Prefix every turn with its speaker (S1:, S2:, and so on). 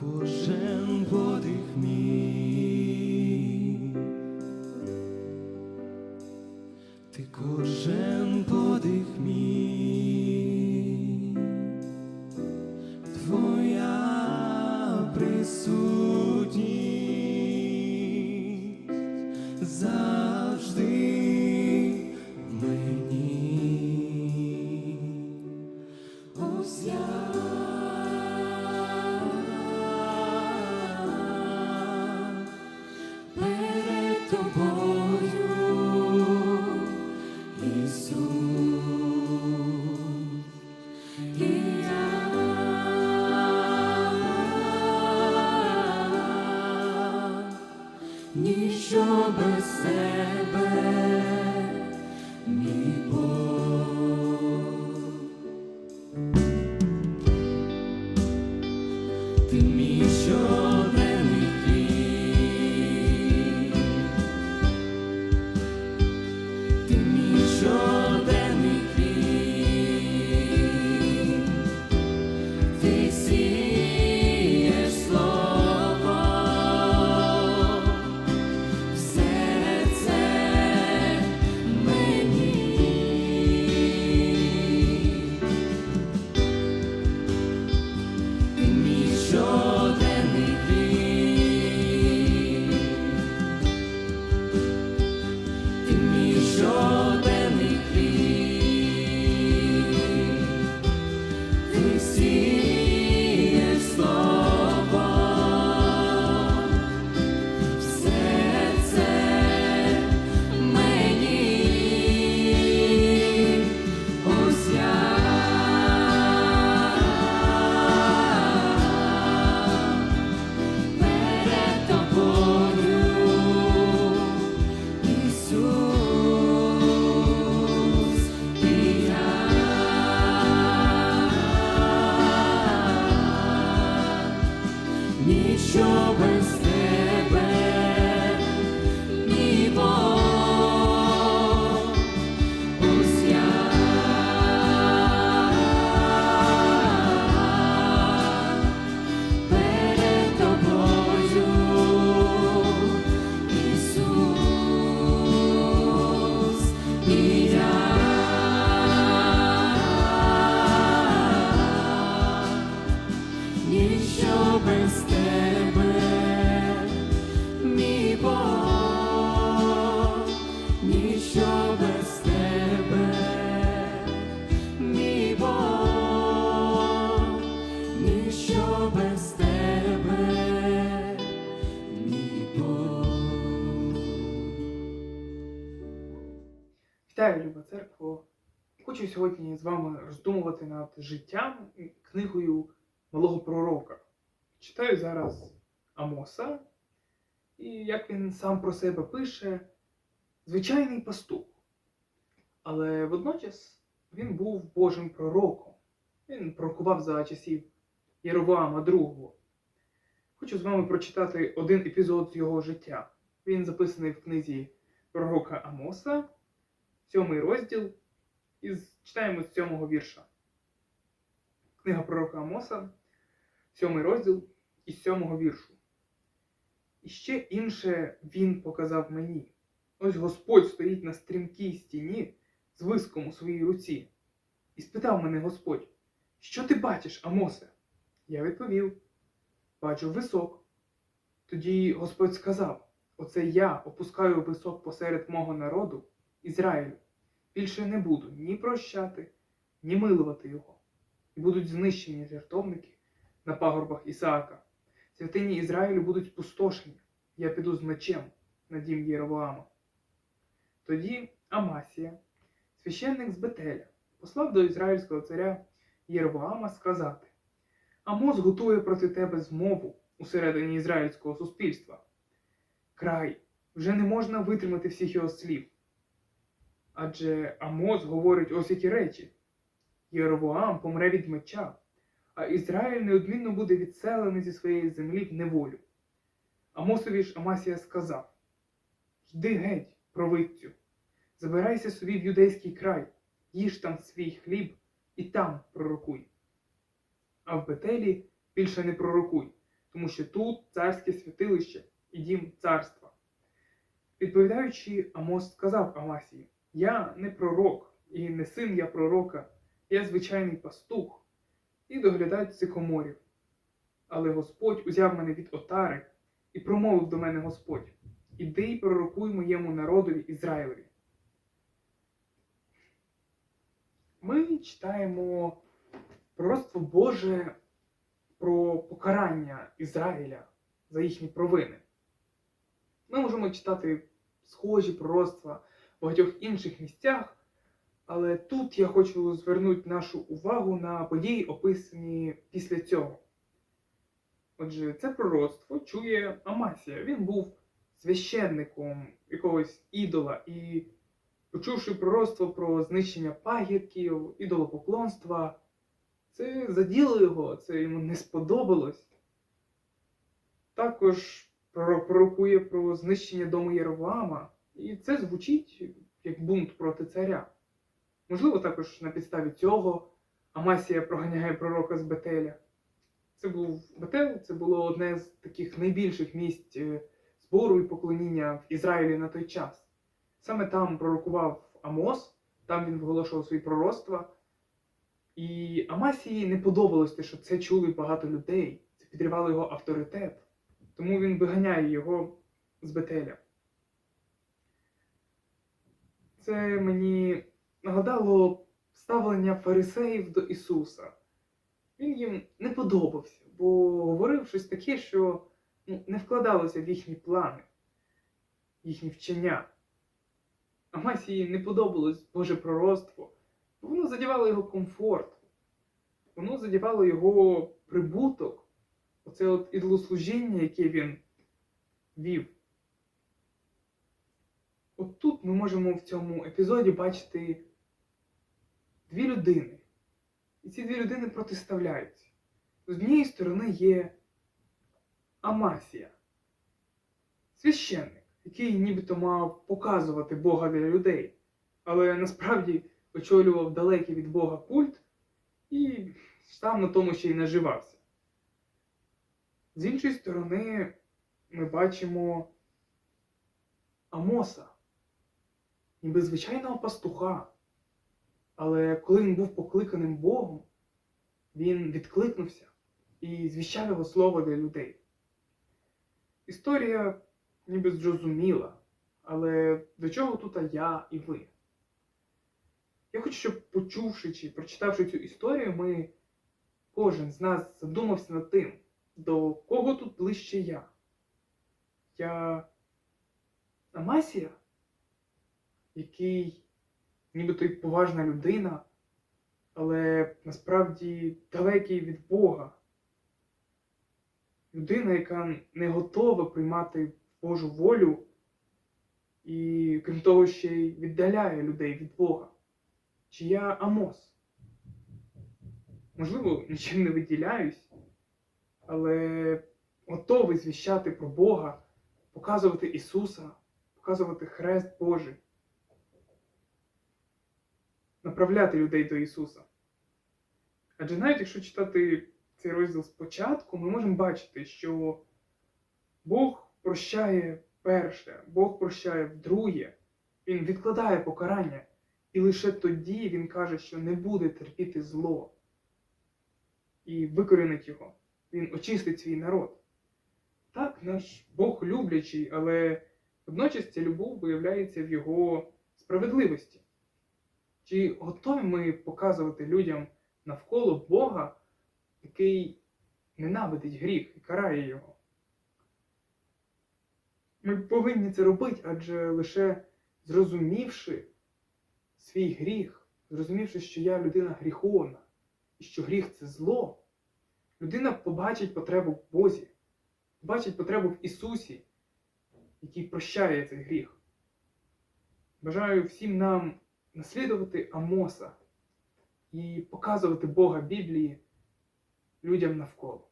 S1: кожен подих мій, ти кожен подих мій, твоя присутність завжди
S2: Never церкво! Хочу сьогодні з вами роздумувати над життям книгою малого пророка. Читаю зараз Амоса, і як він сам про себе пише, звичайний пастух. Але водночас він був Божим пророком. Він пророкував за часів Єровоама II. Хочу з вами прочитати один епізод з його життя. Він записаний в книзі пророка Амоса, сьомий розділ, і читаємо з сьомого вірша. Книга пророка Амоса, сьомий розділ із сьомого віршу. І ще інше він показав мені. Ось Господь стоїть на стрімкій стіні з виском у своїй руці. І спитав мене Господь, що ти бачиш, Амосе? Я відповів: Бачу висок. Тоді Господь сказав: Оце я опускаю висок посеред мого народу, Ізраїлю. Більше не буду ні прощати, ні милувати його. І будуть знищені жертовники на пагорбах Ісаака. Святині Ізраїлю будуть спустошені. Я піду з мечем на дім Єровоама. Тоді Амасія, священник з Бетеля, послав до ізраїльського царя Єровоама сказати: Амос готує проти тебе змову усередині ізраїльського суспільства. Край, вже не можна витримати всіх його слів. Адже Амос говорить ось які речі: Єровоам помре від меча, а Ізраїль неодмінно буде відселений зі своєї землі в неволю. Амосові ж Амасія сказав: Йди геть, провидцю, забирайся собі в юдейський край, їж там свій хліб і там пророкуй. А в Бетелі більше не пророкуй, тому що тут царське святилище і дім царства. Відповідаючи, Амос сказав Амасії: Я не пророк, і не син я пророка, я звичайний пастух, і доглядають сикоморів. Але Господь узяв мене від отари і промовив до мене Господь: Іди й пророкуй моєму народові Ізраїлеві. Ми читаємо пророцтво Боже про покарання Ізраїля за їхні провини. Ми можемо читати схожі пророцтва багатьох інших місцях, але тут я хочу звернути нашу увагу на події, описані після цього. Отже, це пророцтво чує Амасія. Він був священником якогось ідола і, почувши пророцтво про знищення пагірків, ідолопоклонства, це заділо його, це йому не сподобалось. Також пророкує про знищення дому Єровама, і це звучить як бунт проти царя. Можливо, також на підставі цього Амасія проганяє пророка з Бетеля. Це був Бетел, це було одне з таких найбільших місць е, збору і поклоніння в Ізраїлі на той час. Саме там пророкував Амос, там він виголошував свої пророцтва. І Амасії не подобалось те, що це чули багато людей. Це підривало його авторитет. Тому він виганяє його з Бетеля. Це мені нагадало ставлення фарисеїв до Ісуса. Він їм не подобався, бо говорив щось таке, що ну, не вкладалося в їхні плани, їхні вчення. Амасії не подобалось Боже пророцтво, бо воно задівало його комфорт, воно задівало його прибуток, оце от ідолослужіння, яке він вів. От тут ми можемо в цьому епізоді бачити дві людини. І ці дві людини протиставляються. З однієї сторони є Амасія, священник, який нібито мав показувати Бога для людей, але насправді очолював далекий від Бога культ і сам на тому ще й наживався. З іншої сторони, ми бачимо Амоса, ніби звичайного пастуха. Але коли він був покликаним Богом, він відкликнувся і звіщав його слово для людей. Історія ніби зрозуміла, але до чого тут я і ви? Я хочу, щоб почувши чи прочитавши цю історію, ми, кожен з нас задумався над тим, до кого тут ближче я? Я Амасія, який нібито й поважна людина, але насправді далекий від Бога. Людина, яка не готова приймати Божу волю і, крім того, ще й віддаляє людей від Бога. Чи я Амос? Можливо, нічим не виділяюсь, але готовий звіщати про Бога, показувати Ісуса, показувати Хрест Божий направляти людей до Ісуса. Адже навіть якщо читати цей розділ спочатку, ми можемо бачити, що Бог прощає перше, Бог прощає вдруге, Він відкладає покарання, і лише тоді Він каже, що не буде терпіти зло і викорінить його. Він очистить свій народ. Так, наш Бог люблячий, але водночас ця любов виявляється в його справедливості. Чи готові ми показувати людям навколо Бога, який ненавидить гріх і карає його? Ми повинні це робити, адже лише зрозумівши свій гріх, зрозумівши, що я людина гріховна, і що гріх це зло, людина побачить потребу в Бозі, побачить потребу в Ісусі, який прощає цей гріх. Бажаю всім нам наслідувати Амоса і показувати Бога Біблії людям навколо.